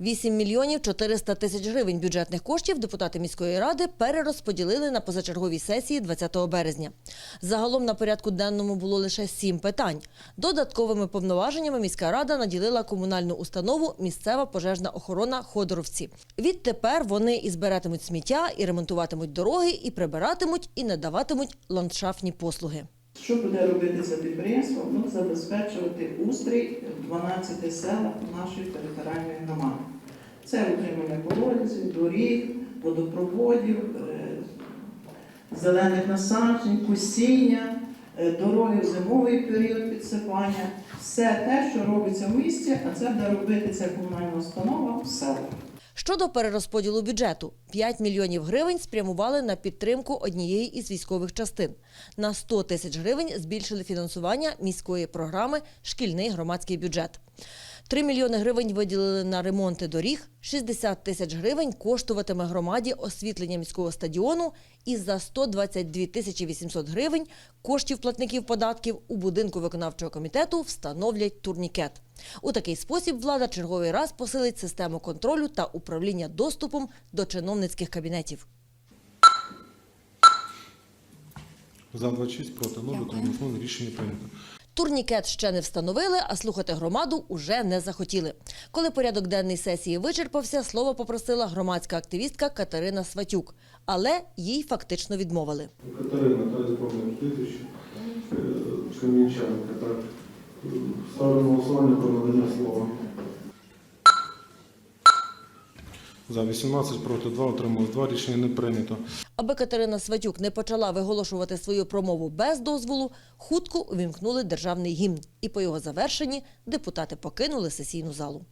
8 мільйонів 400 тисяч гривень бюджетних коштів депутати міської ради перерозподілили на позачерговій сесії 20 березня. Загалом на порядку денному було лише сім питань. Додатковими повноваженнями міська рада наділила комунальну установу місцева пожежна охорона Ходоровці. Відтепер вони і збиратимуть сміття, і ремонтуватимуть дороги, і прибиратимуть, і надаватимуть ландшафтні послуги. Що буде робити це підприємство? Ну, забезпечувати устрій в 12 селах нашої територіальної громади. Це утримання колодязів, доріг, водопроводів, е, зелених насаджень, косіння, е, дороги в зимовий період підсипання. Все те, що робиться в місті, а це буде робити ця комунальна установа в селах. Щодо перерозподілу бюджету, 5 мільйонів гривень спрямували на підтримку однієї із військових частин. На 100 тисяч гривень збільшили фінансування міської програми Шкільний громадський бюджет. 3 мільйони гривень виділили на ремонти доріг, 60 тисяч гривень коштуватиме громаді освітлення міського стадіону і за 122 тисячі 800 гривень коштів платників податків у будинку виконавчого комітету встановлять турнікет. У такий спосіб влада черговий раз посилить систему контролю та управління доступом до чиновницьких кабінетів. За 26 проти 0, утрималось 0, рішення прийнято. Турнікет ще не встановили, а слухати громаду уже не захотіли. Коли порядок денний сесії вичерпався, слово попросила громадська активістка Катерина Сватюк, але їй фактично відмовили. Катерина, та заповнює прізвище. Е, Кам'янчанка, так. Ставлю голосування про надання слова. За 18 проти 2, утрималось 2, рішення не прийнято. Аби Катерина Сватюк не почала виголошувати свою промову без дозволу, хутко увімкнули державний гімн. І по його завершенні депутати покинули сесійну залу.